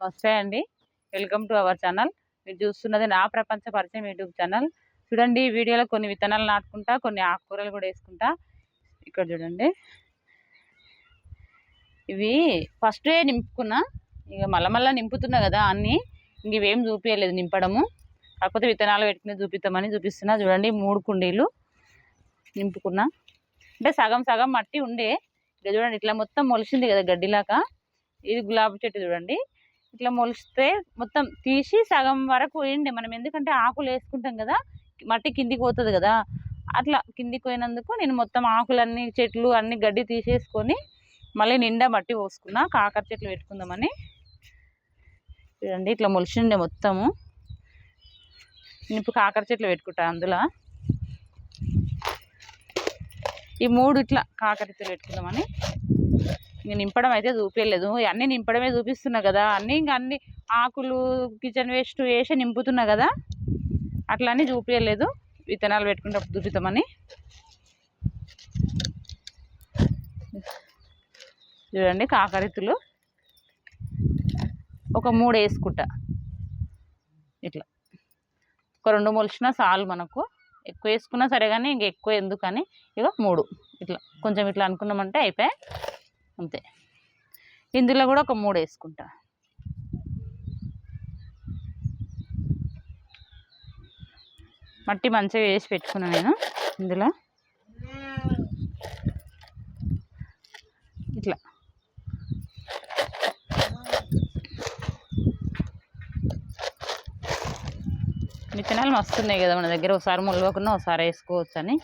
నమస్తే అండి welcome to our channel. మీరు చూస్తున్నది నా ప్రపంచ పరిచయం యూట్యూబ్ ఛానల్. చూడండి ఈ వీడియోలో కొన్ని విత్తనాలు నాటుకుంటా కొన్ని ఆకుకూరలు కూడా వేసుకుంటా. ఇక్కడ చూడండి. ఇవి ఫస్ట్ నింపుకున్నా ఇక మళ్ళా మళ్ళీ నింపుతున్నా కదా అన్నీ ఇంక ఇవేం చూపించలేదు నింపడము. కాకపోతే విత్తనాలు పెట్టుకుని చూపిస్తామని చూపిస్తున్నా. చూడండి మూడు కుండీలు నింపుకున్నా. అంటే సగం సగం మట్టి ఉండే. ఇక చూడండి ఇట్లా మొత్తం మొలిసింది కదా గడ్డిలాగా. ఇది గులాబీ చెట్టు చూడండి. ఇట్లా మొలిస్తే మొత్తం తీసి సగం వరకు వేయండి. మనం ఎందుకంటే ఆకులు వేసుకుంటాం కదా మట్టి కిందికి పోతుంది కదా అట్లా కిందికి పోయినందుకు నేను మొత్తం ఆకులన్నీ చెట్లు అన్ని గడ్డి తీసేసుకొని మళ్ళీ నిండా మట్టి పోసుకున్నా కాకర చెట్లు పెట్టుకుందామని. చూడండి ఇట్లా మొలిచిండే మొత్తము. నేను ఇప్పుడు కాకర చెట్లు పెట్టుకుంటా అందులో. ఈ మూడు ఇట్లా కాకర చెట్లు పెట్టుకుందామని. నింపడం అయితే చూపించలేదు అన్నీ నింపడమే చూపిస్తున్నా కదా. అన్నీ ఇంక అన్ని ఆకులు కిచెన్ వేస్ట్ వేసి నింపుతున్నా కదా. అట్లా అని చూపించలేదు విత్తనాలు పెట్టుకున్నప్పుడు చూపిస్తామని చూడండి కాకరెత్తులు ఒక మూడు వేసుకుంటా. ఇట్లా. ఒక రెండు మొలిచినా చాలు మనకు. ఎక్కువ వేసుకున్నా సరే కానీ ఇంక ఎక్కువ ఎందుకని? ఇక మూడు. ఇట్లా. కొంచెం ఇట్లా అనుకున్నామంటే అయిపోయి అంతే. ఇందులో కూడా ఒక మూడు వేసుకుంటా. మట్టి మంచిగా వేసి పెట్టుకున్నా నేను ఇందులో. ఇట్లా. విత్తనాలు మస్తున్నాయి కదా మన దగ్గర. ఒకసారి మొలవకుండా ఒకసారి వేసుకోవచ్చు అని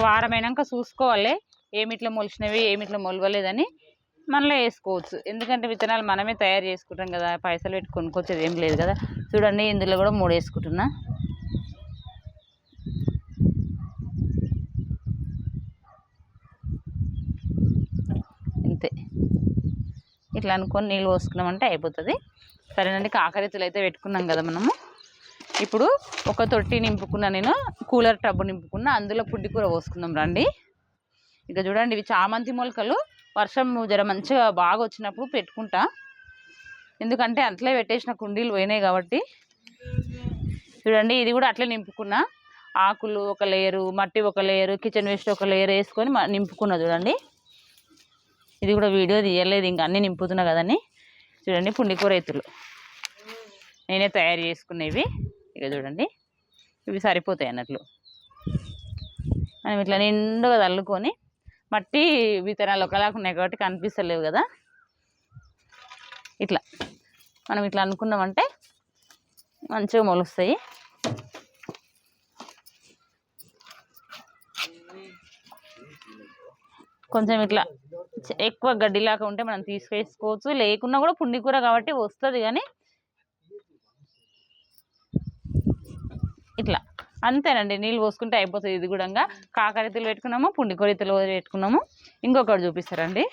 వారమైనాక చూసుకోవాలి. ఏమిట్లో మొలిచినవి ఏమిట్లో మొలవలేదని మనలో వేసుకోవచ్చు. ఎందుకంటే విత్తనాలు మనమే తయారు చేసుకుంటాం కదా పైసలు పెట్టి కొనుక్కొచ్చేది ఏం లేదు కదా. చూడండి ఇందులో కూడా మూడు వేసుకుంటున్నా. అంతే ఇట్లా అనుకొని నీళ్ళు పోసుకున్నామంటే అయిపోతుంది. సరేనండి కాకరెత్తులు అయితే పెట్టుకున్నాం కదా మనము. ఇప్పుడు ఒక తొట్టి నింపుకున్నా నేను కూలర్ టబ్బు నింపుకున్నా అందులో పుడ్డి కూర పోసుకుందాం రండి. ఇక చూడండి ఇవి చామంతి మొలకలు. వర్షం జర మంచిగా బాగా వచ్చినప్పుడు పెట్టుకుంటా. ఎందుకంటే అట్లే పెట్టేసిన కుండీలు పోయినాయి కాబట్టి. చూడండి ఇది కూడా అట్లే నింపుకున్నా. ఆకులు ఒక లేయరు మట్టి ఒక లేయరు కిచెన్ వేస్ట్ ఒక లేయర్ వేసుకొని నింపుకున్నా చూడండి. ఇది కూడా వీడియో తీయలేదు ఇంకా అన్నీ నింపుతున్నా కదని చూడండి పుండికూర ఎత్తులు. నేనే తయారు చేసుకునేవి. ఇక చూడండి ఇవి సరిపోతాయి అన్నట్లు. మనం ఇట్లా నిండుగా తల్లుకొని మట్టి విత్తనాలు ఒకలాగా ఉన్నాయి కాబట్టి కనిపిస్తలేవు కదా. ఇట్లా. మనం ఇట్లా అనుకున్నామంటే మంచిగా మొలుస్తాయి. కొంచెం ఇట్లా ఎక్కువ గడ్డిలాగా ఉంటే మనం తీసుకేసుకోవచ్చు లేకున్నా కూడా పుండి కూర కాబట్టి వస్తుంది కానీ ఇట్లా. అంతేనండి. నీళ్ళు పోసుకుంటే అయిపోతుంది ఇది కూడా కాకరెత్తులు పెట్టుకున్నాము పుండి కొరితలు పెట్టుకున్నాము. ఇంకొకటి చూపిస్తారండి.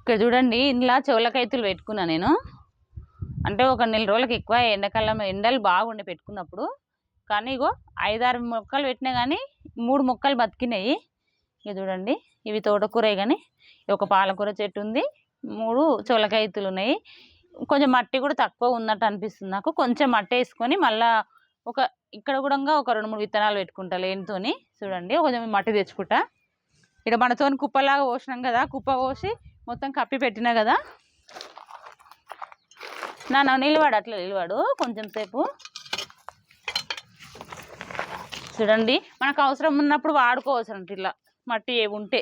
ఇక్కడ చూడండి ఇందులో చెవులకైతులు పెట్టుకున్నా నేను. అంటే ఒక నెల రోజులకి ఎక్కువ ఎండాకాలం ఎండలు బాగుండే పెట్టుకున్నప్పుడు. కానీ ఇగో ఐదారు మొక్కలు పెట్టినా కానీ మూడు మొక్కలు బతికినాయి. ఇక చూడండి ఇవి తోటకూర కానీ ఒక పాలకూర చెట్టు ఉంది మూడు చొలకాయతులు ఉన్నాయి. కొంచెం మట్టి కూడా తక్కువ ఉన్నట్టు అనిపిస్తుంది నాకు. కొంచెం మట్టి వేసుకొని మళ్ళా ఒక ఇక్కడ కూడా ఒక రెండు మూడు విత్తనాలు పెట్టుకుంటా లేనితోని. చూడండి కొంచెం మట్టి తెచ్చుకుంటా. ఇక్కడ మనతోని కుప్పలాగా పోసినాం కదా కుప్ప పోసి మొత్తం కప్పి పెట్టినా కదా. నా నిలవాడు అట్లా నిలవాడు కొంచెం సేపు. చూడండి మనకు అవసరం ఉన్నప్పుడు వాడుకోవచ్చు అంటే ఇట్లా మట్టి ఏవి ఉంటే.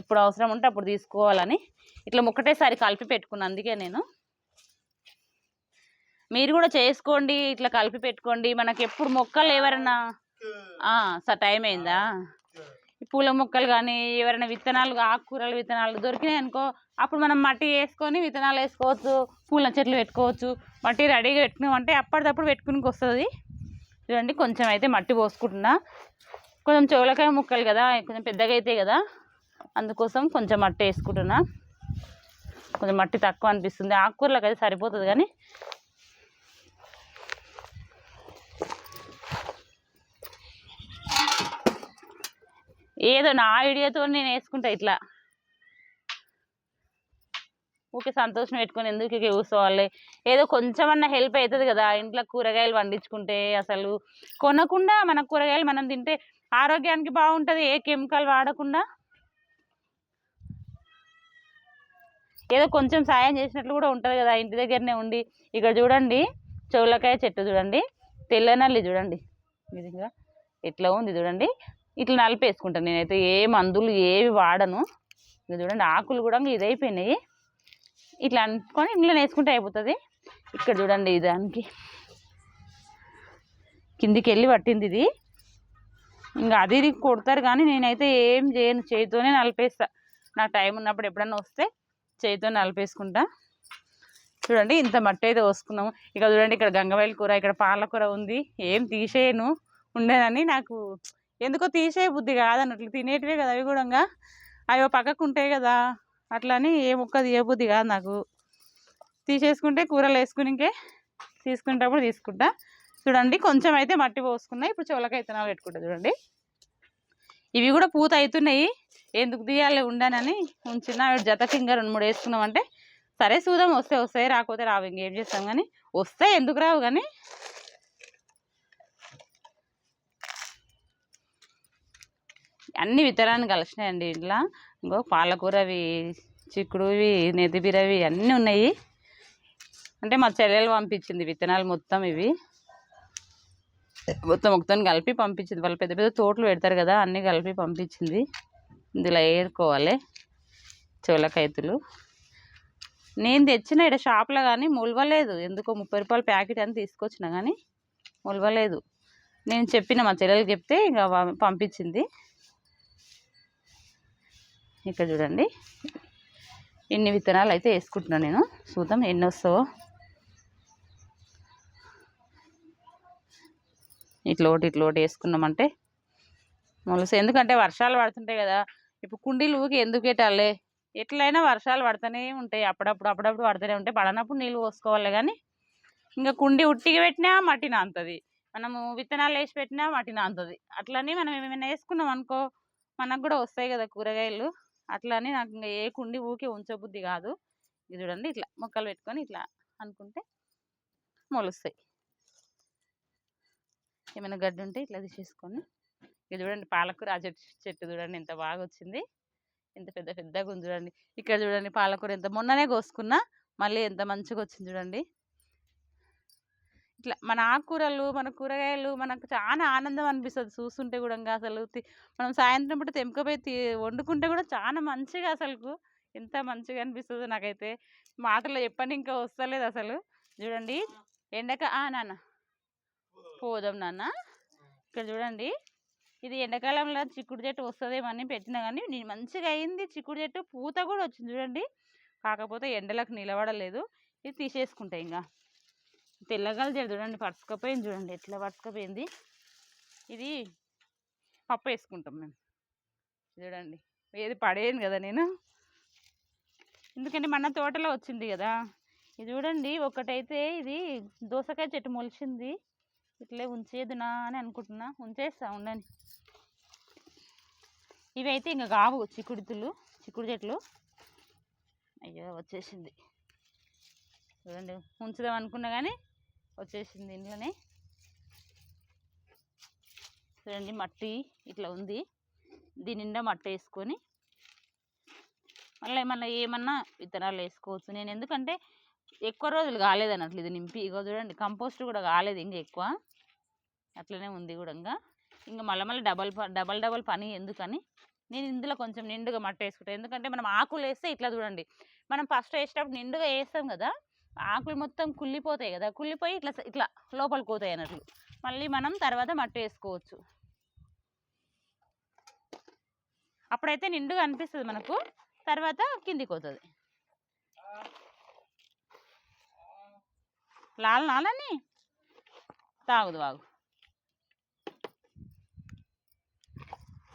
ఎప్పుడు అవసరం ఉంటే అప్పుడు తీసుకోవాలని ఇట్లా ఒకటేసారి కలిపి పెట్టుకున్నాను అందుకే నేను. మీరు కూడా చేసుకోండి ఇట్లా కలిపి పెట్టుకోండి. మనకి ఎప్పుడు మొక్కలు ఎవరైనా సార్ టైం అయిందా? ఈ పూల మొక్కలు కానీ ఎవరైనా విత్తనాలు ఆకుకూరలు విత్తనాలు దొరికినాయి అనుకో అప్పుడు మనం మట్టి వేసుకొని విత్తనాలు వేసుకోవచ్చు పూల చెట్లు పెట్టుకోవచ్చు. మట్టి రెడీగా పెట్టుకున్నామంటే అప్పటిదప్పుడు పెట్టుకునికి వస్తుంది. చూడండి కొంచెం అయితే మట్టి పోసుకుంటున్నా. కొంచెం చెవులకాయ ముక్కలు కదా కొంచెం పెద్దగా అవుతాయి కదా అందుకోసం కొంచెం మట్టి వేసుకుంటున్నా. కొంచెం మట్టి తక్కువ అనిపిస్తుంది. ఆకుకూరలకు అయితే సరిపోతుంది కానీ ఏదో నా ఐడియాతో నేను వేసుకుంటా ఇట్లా. ఊకే సంతోషం పెట్టుకొని ఎందుకు ఇక కూర్చోవాలి? ఏదో కొంచెం అన్న హెల్ప్ అవుతుంది కదా. ఇంట్లో కూరగాయలు పండించుకుంటే అసలు కొనకుండా మన కూరగాయలు మనం తింటే ఆరోగ్యానికి బాగుంటుంది. ఏ కెమికల్ వాడకుండా ఏదో కొంచెం సాయం చేసినట్లు కూడా ఉంటుంది కదా ఇంటి దగ్గరనే ఉండి. ఇక్కడ చూడండి చెవులకాయ చెట్టు చూడండి తెల్లనల్లి చూడండి. విధంగా ఎట్లా ఉంది చూడండి. ఇట్లా నలిపేసుకుంటాను నేనైతే ఏ మందులు ఏవి వాడను. ఇది చూడండి ఆకులు కూడా ఇదైపోయినాయి. ఇట్లా అనుకొని ఇంట్లో వేసుకుంటే అయిపోతుంది. ఇక్కడ చూడండి దానికి కిందికి వెళ్ళి పట్టింది ఇది. ఇంకా అది ఇది కొడతారు కానీ నేనైతే ఏం చేయను చేతితోనే నలిపేస్తా. నాకు టైం ఉన్నప్పుడు ఎప్పుడన్నా వస్తే చేతితో నలిపేసుకుంటా. చూడండి ఇంత మట్టి అయితే పోసుకున్నాము. ఇక చూడండి ఇక్కడ గంగవైల కూర ఇక్కడ పాలకూర ఉంది. ఏం తీసేయను ఉండేదని నాకు ఎందుకో తీసే బుద్ధి కాదన్నట్లు. తినేటివే కదా అవి కూడా అవి పక్కకు ఉంటాయి కదా. అట్లని ఏ ముక్క తీయబుద్ధి కాదు నాకు. తీసేసుకుంటే కూరలు వేసుకుని ఇంకే తీసుకునేటప్పుడు తీసుకుంటా. చూడండి కొంచెం అయితే మట్టి పోసుకున్నా ఇప్పుడు చోలకైతే విత్తనాలు పెట్టుకుంటా చూడండి. ఇవి కూడా పూత అవుతున్నాయి ఎందుకు తీయాలి ఉండనని ఉంచిన జతకి ఇంకా రెండు మూడు వేసుకున్నామంటే సరే చూద్దాం వస్తే వస్తాయి రాకపోతే రావు ఇంకేం చేస్తాం కానీ వస్తే ఎందుకు రావు కానీ. అన్ని విత్తనాలు కలిసినాయండి ఇంట్లో. ఇంకో పాలకూరవి చిక్కుడువి నెతిబీరవి అన్నీ ఉన్నాయి. అంటే మా చెల్లెలు పంపించింది విత్తనాలు మొత్తం ఇవి. మొత్తం మొత్తం కలిపి పంపించింది. వాళ్ళు పెద్ద పెద్ద తోటలు పెడతారు కదా అన్నీ కలిపి పంపించింది. ఇందులో ఏరుకోవాలి చోలకైతులు. నేను తెచ్చిన ఇక్కడ షాప్లో కానీ ములవలేదు. ఎందుకో ముప్పై రూపాయల ప్యాకెట్ అని తీసుకొచ్చిన కానీ ములవలేదు. నేను చెప్పిన మా చెల్లెలు చెప్తే ఇంకా పంపించింది. ఇక్కడ చూడండి. ఇన్ని విత్తనాలు అయితే వేసుకుంటున్నాను నేను. చూద్దాం ఎన్ని వస్తావో. ఇట్లా ఒకటి ఇట్లా ఒకటి వేసుకున్నామంటే మొలస. ఎందుకంటే వర్షాలు పడుతుంటాయి కదా ఇప్పుడు కుండీలు ఊకి ఎందుకు పెట్టాలి ఎట్లయినా వర్షాలు పడుతూనే ఉంటాయి. అప్పుడప్పుడు అప్పుడప్పుడు పడుతూనే ఉంటాయి. పడనప్పుడు నీళ్ళు పోసుకోవాలి కానీ ఇంకా కుండి ఉట్టిగా పెట్టినా మట్టి నాంతుంది. మనము విత్తనాలు వేసి పెట్టినా మట్టి నాంతుంది. అట్లని మనం ఏమైనా వేసుకున్నాం అనుకో మనకు కూడా వస్తాయి కదా కూరగాయలు. అట్లని నాకు ఇంకా ఏ కుండి ఊకే ఉంచబుద్ధి కాదు. ఇది చూడండి ఇట్లా మొక్కలు పెట్టుకొని ఇట్లా అనుకుంటే మొలుస్తాయి. ఏమైనా గడ్డి ఉంటే ఇట్లా తీసేసుకొని ఇది చూడండి పాలకూర ఆ చెట్టు చెట్టు చూడండి ఎంత బాగా వచ్చింది ఎంత పెద్ద పెద్దగా ఉంది చూడండి. ఇక్కడ చూడండి పాలకూర ఎంత మొన్ననే కోసుకున్నా మళ్ళీ ఎంత మంచిగా వచ్చింది చూడండి. ఇట్లా మన ఆకుకూరలు మన కూరగాయలు మనకు చాలా ఆనందం అనిపిస్తుంది చూస్తుంటే కూడా అసలు తి- మనం సాయంత్రం పూట తెంపుకపోయి వండుకుంటే కూడా చాలా మంచిగా అసలు ఎంత మంచిగా అనిపిస్తుందో నాకైతే మాటలో చెప్పని ఇంకా వస్తలేదు అసలు. చూడండి ఎండక ఆ నాన్న. పోదాం నాన్న. ఇక్కడ చూడండి. ఇది ఎండాకాలంలో చిక్కుడు చెట్టు వస్తుందేమని పెట్టినా కానీ నేను మంచిగా అయింది చిక్కుడు చెట్టు. పూత కూడా వచ్చింది చూడండి. కాకపోతే ఎండలకు నిలబడలేదు. ఇది తీసేసుకుంటా ఇంకా తెల్లగల జర చూడండి. పరుచుకపోయింది చూడండి. ఎట్లా పరుచుకపోయింది. ఇది పప్పు వేసుకుంటాం మేము. చూడండి. ఏది పడేయను కదా నేను. ఎందుకంటే మన తోటలో వచ్చింది కదా. ఇది చూడండి. ఒకటైతే ఇది దోసకాయ చెట్టు మొలిచింది. ఇట్లే ఉంచేదునా అని అనుకుంటున్నా. ఉంచేస్తా ఉండని. ఇవి అయితే ఇంకా కావు చిక్కుడుతులు చిక్కుడు చెట్లు. అయ్యో వచ్చేసింది. చూడండి ఉంచుదాం అనుకున్నా కానీ వచ్చేసింది ఇంట్లోనే. చూడండి మట్టి ఇట్లా ఉంది. దీని నిండా మట్టి వేసుకొని మళ్ళీ ఏమన్నా ఏమన్నా విత్తనాలు వేసుకోవచ్చు. నేను ఎందుకంటే ఎక్కువ రోజులు కాలేదు అన్నట్లు ఇది నింపి ఇగో చూడండి కంపోస్ట్ కూడా కాలేదు ఇంకా ఎక్కువ. అట్లనే ఉంది కూడా ఇంకా. ఇంకా మళ్ళీ మళ్ళీ డబల్ ప- డబల్ డబల్ పని ఎందుకని? నేను ఇందులో కొంచెం నిండుగా మట్టి వేసుకుంటాను ఎందుకంటే మనం ఆకులు వేస్తే ఇట్లా చూడండి. మనం ఫస్ట్ వేసేటప్పుడు నిండుగా వేస్తాం కదా ఆకులు మొత్తం కుళ్ళిపోతాయి కదా కుళ్ళిపోయి ఇట్లా ఇట్లా లోపలికి పోతాయి అన్నట్లు. మళ్ళీ మనం తర్వాత మట్టి వేసుకోవచ్చు. అప్పుడైతే నిండుగా అనిపిస్తుంది మనకు తర్వాత కిందికి పోతుంది. లాల నాలని తాగుదు వాగు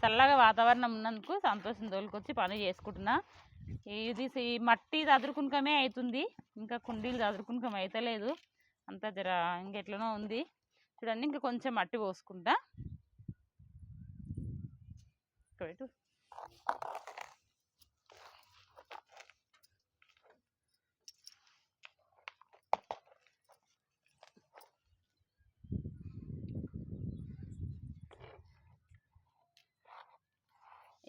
చల్లగా వాతావరణం ఉన్నందుకు సంతోషం తోలుకొచ్చి పని చేసుకుంటున్నా. ఇది మట్టి చదురుకునకమే అవుతుంది ఇంకా కుండీలు చదురుకునకం అవుతలేదు అంత జర ఇంకెట్లనో ఉంది. చూడండి ఇంకా కొంచెం మట్టి పోసుకుంటా. ఇక్కడ పెట్టు.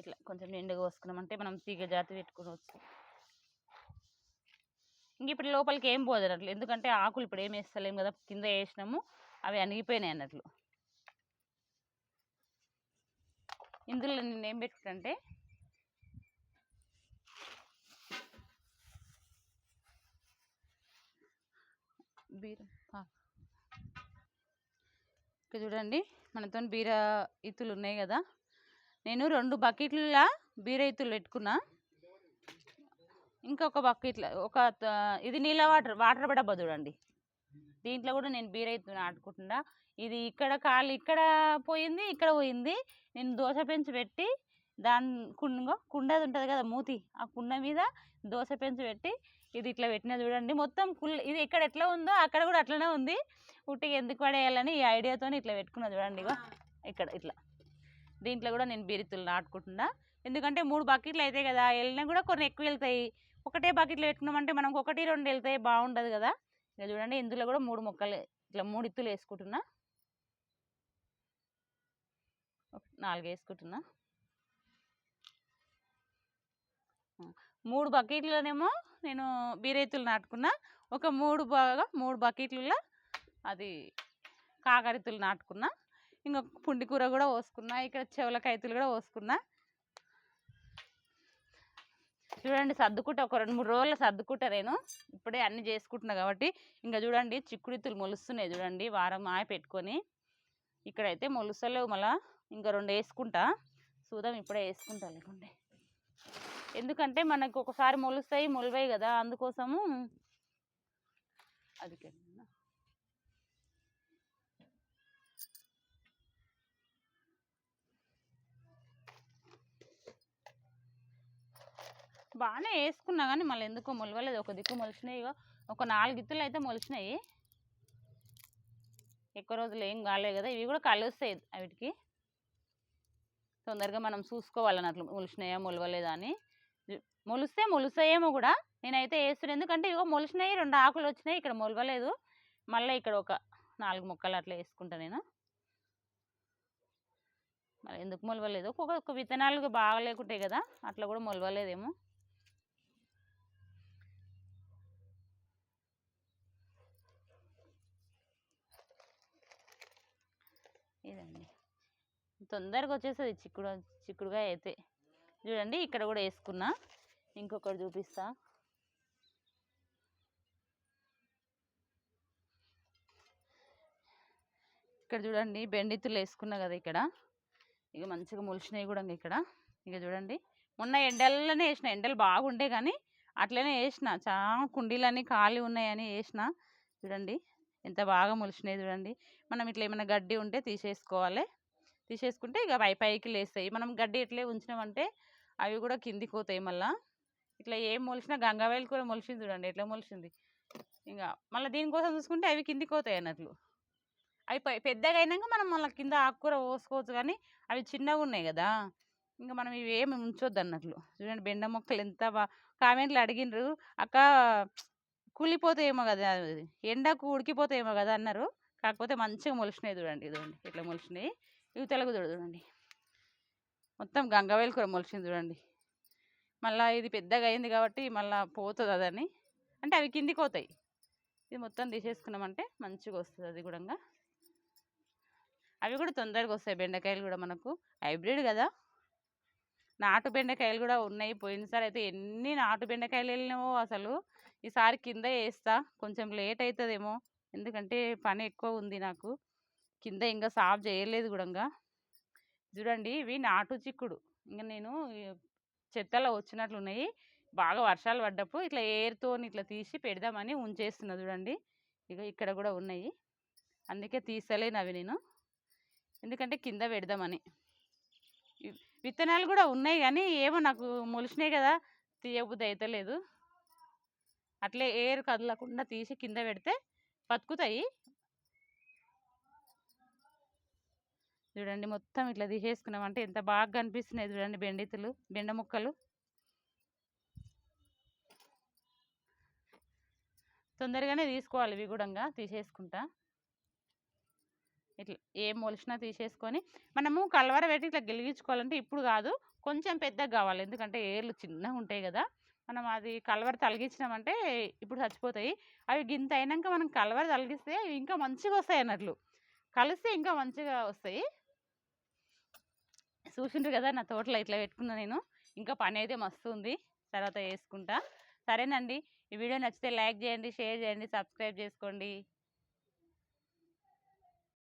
ఇట్లా కొంచెం నిండుగా పోసుకున్నామంటే మనం తీగ జాతి పెట్టుకోవచ్చు. ఇంక ఇప్పుడు లోపలికి ఏం పోదు అట్లా ఎందుకంటే ఆకులు ఇప్పుడు ఏం వేస్తలేం కదా కింద వేసినాము అవి అణిగిపోయినాయి అన్నట్లు. ఇందులో నేను ఏం పెట్టుకుంటే బీర ఇక్కడ చూడండి మనతో బీర ఇత్తులు ఉన్నాయి కదా. నేను రెండు బకెట్ల బీర ఇత్తులు పెట్టుకున్నా. ఇంకొక బకెట్ల ఒక ఇది నీళ్ళ వాటర్ వాటర్ డబ్బా చూడండి. దీంట్లో కూడా నేను బీర ఇత్తు నాటుకుంటున్నా. ఇది ఇక్కడ కాలు ఇక్కడ పోయింది ఇక్కడ పోయింది. నేను దోశ పెంచి పెట్టి దాని కుండ కుండది ఉంటుంది కదా మూతి ఆ కుండ మీద దోశ పెంచి పెట్టి ఇది ఇట్లా పెట్టినా చూడండి. మొత్తం కుల్ ఇది ఇక్కడ ఎట్లా ఉందో అక్కడ కూడా అట్లనే ఉంది. ఉట్టిగా ఎందుకు పడేయాలని ఈ ఐడియాతో ఇట్లా పెట్టుకున్నా చూడండి ఇగో. ఇక్కడ ఇట్లా. దీంట్లో కూడా నేను బీరిత్తులు నాటుకుంటున్నా. ఎందుకంటే మూడు బకెట్లు అయితే కదా వెళ్ళినా కూడా కొన్ని ఎక్కువ వెళ్తాయి ఒకటే బకెట్లు పెట్టుకున్నామంటే మనకు ఒకటి రెండు వెళ్తాయి బాగుండదు కదా. ఇక చూడండి ఇందులో కూడా మూడు మొక్కలు ఇట్లా మూడు ఇత్తులు వేసుకుంటున్నా. నాలుగు వేసుకుంటున్నా. మూడు బకెట్లనేమో నేను బీరెత్తులు నాటుకున్నా. ఒక మూడు బాగా మూడు బకెట్లలో అది కాకరితులు నాటుకున్నా. ఇంకొక పుండి కూర కూడా పోసుకున్నా ఇక్కడ చెవులకాయతులు కూడా పోసుకున్నా. చూడండి సర్దుకుంటా ఒక రెండు మూడు రోజులు సర్దుకుంటా నేను. ఇప్పుడే అన్ని చేసుకుంటున్నా కాబట్టి. ఇంకా చూడండి చిక్కుడితులు మొలుస్తున్నాయి చూడండి వారం ఆయ పెట్టుకొని. ఇక్కడైతే మొలుస్తలేవు మళ్ళా. ఇంకా రెండు వేసుకుంటా. చూద్దాం ఇప్పుడే వేసుకుంటా లేకుంటే. ఎందుకంటే మనకు ఒకసారి మొలుస్తాయి మొలివాయి కదా అందుకోసము. అది కింద. బాగానే వేసుకున్నా కానీ మళ్ళీ ఎందుకో మొలవలేదు. ఒక దిక్కు మొలిచినాయి ఇగో. ఒక నాలుగు ఇత్తులు అయితే మొలిచినాయి. ఎక్కువ రోజులు ఏం కాలేదు కదా. ఇవి కూడా కలుస్తాయి వీటికి. తొందరగా మనం చూసుకోవాలని అట్లా మొలిచినాయా మొలవలేదా అని. మొలిస్తే మొలుస్తాయేమో కూడా. నేనైతే వేస్తున్నాను ఎందుకంటే ఇగో మొలిచినాయి రెండు ఆకులు వచ్చినాయి ఇక్కడ మొలవలేదు. మళ్ళీ ఇక్కడ ఒక నాలుగు మొక్కలు అట్లా వేసుకుంటా నేను. మరి ఎందుకు మొలవలేదు? ఒక్కొక్క విత్తనాలు బాగా లేకుంటాయి కదా. అట్లా కూడా మొలవలేదేమో. తొందరగా వచ్చేస్తుంది చిక్కుడు చిక్కుడుగా అయితే. చూడండి ఇక్కడ కూడా వేసుకున్నా. ఇంకొకటి చూపిస్తా. ఇక్కడ చూడండి బెండిత్తులు వేసుకున్నా కదా ఇక్కడ. ఇక మంచిగా మొలిచినాయి కూడా ఇంక ఇక్కడ. ఇక చూడండి మొన్న ఎండలనే వేసిన. ఎండలు బాగుండే కానీ అట్లనే వేసిన. చాలా కుండీలన్నీ ఖాళీ ఉన్నాయని వేసిన. చూడండి ఎంత బాగా మొలిచినాయి చూడండి. మనం ఇట్లా ఏమైనా గడ్డి ఉంటే తీసేసుకోవాలి. తీసేసుకుంటే ఇక పై పైకి లేస్తాయి. మనం గడ్డి ఎట్లే ఉంచినామంటే అవి కూడా కిందికి పోతాయి మళ్ళీ. ఇట్లా ఏం మొలిచినా గంగావేలు కూడా మొలిచింది చూడండి ఎట్లా మొలిచింది. ఇంకా మళ్ళీ దీనికోసం చూసుకుంటే అవి కిందికి పోతాయి అన్నట్లు. అవి పై- పెద్దగా అయినాక మనం మళ్ళీ కింద ఆకుకూర పోసుకోవచ్చు కానీ అవి చిన్నగా ఉన్నాయి కదా. ఇంకా మనం ఇవి ఏమి ఉంచొద్దు అన్నట్లు. చూడండి బెండ మొక్కలు ఎంత బా కామెంట్లు అడిగినరు అక్క కూలిపోతాయేమో కదా అది ఎండకు ఉడికిపోతాయేమో కదా అన్నారు. కాకపోతే మంచిగా మొలిచినాయి చూడండి చూడండి ఇట్లా మొలిచినాయి. ఇవి తెలుగు చూడండి. మొత్తం గంగవేలు కూర మొలిచింది చూడండి. మళ్ళీ ఇది పెద్దగా అయింది కాబట్టి మళ్ళీ పోతుంది అదని. అంటే అవి కిందికి పోతాయి. ఇది మొత్తం తీసేసుకున్నామంటే మంచిగా వస్తుంది అది కూడా అవి కూడా తొందరగా వస్తాయి బెండకాయలు కూడా మనకు. హైబ్రిడ్ కదా. నాటు బెండకాయలు కూడా ఉన్నాయి. పోయినసారి అయితే ఎన్ని నాటు బెండకాయలు వెళ్ళినావో అసలు. ఈసారి కింద వేస్తా. కొంచెం లేట్ అవుతుందేమో. ఎందుకంటే పని ఎక్కువ ఉంది నాకు. కింద ఇంకా సాఫ్ చేయలేదు కూడా చూడండి ఇవి నాటు చిక్కుడు. ఇంకా నేను చెత్తలో వచ్చినట్లు ఉన్నాయి బాగా వర్షాలు పడ్డప్పుడు ఇట్లా ఎయిర్తో ఇట్లా తీసి పెడదామని ఉంచేస్తున్నా చూడండి ఇక ఇక్కడ కూడా ఉన్నాయి. అందుకే తీసలేను అవి నేను. ఎందుకంటే కింద పెడదామని. విత్తనాలు కూడా ఉన్నాయి కానీ ఏమో నాకు మొలిచినాయి కదా తీయబుద్ధి అయితే లేదు. అట్లే ఏరు కదలకుండా తీసి కింద పెడితే బతుకుతాయి. చూడండి మొత్తం ఇట్లా తీసేసుకున్నామంటే ఎంత బాగా కనిపిస్తున్నాయి చూడండి బెండితులు బెండ ముక్కలు. తొందరగానే తీసుకోవాలి ఇవి కూడా తీసేసుకుంటా. ఇట్లా ఏం మొలిచినా తీసేసుకొని మనము కలవర పెట్టి ఇట్లా గెలిగించుకోవాలంటే ఇప్పుడు కాదు కొంచెం పెద్దగా కావాలి. ఎందుకంటే ఏర్లు చిన్నగా ఉంటాయి కదా. మనం అది కలవర తలిగించినామంటే ఇప్పుడు చచ్చిపోతాయి. అవి గింత అయినాక మనం కలవర తలిగిస్తే అవి ఇంకా మంచిగా వస్తాయి అన్నట్లు. కలిస్తే ఇంకా మంచిగా వస్తాయి. చూసిండ్రు కదా నా తోటలో ఇట్లా పెట్టుకున్నా నేను. ఇంకా పని అయితే మస్తు ఉంది. తర్వాత వేసుకుంటా సరేనండి. ఈ వీడియో నచ్చితే లైక్ చేయండి షేర్ చేయండి సబ్స్క్రైబ్ చేసుకోండి.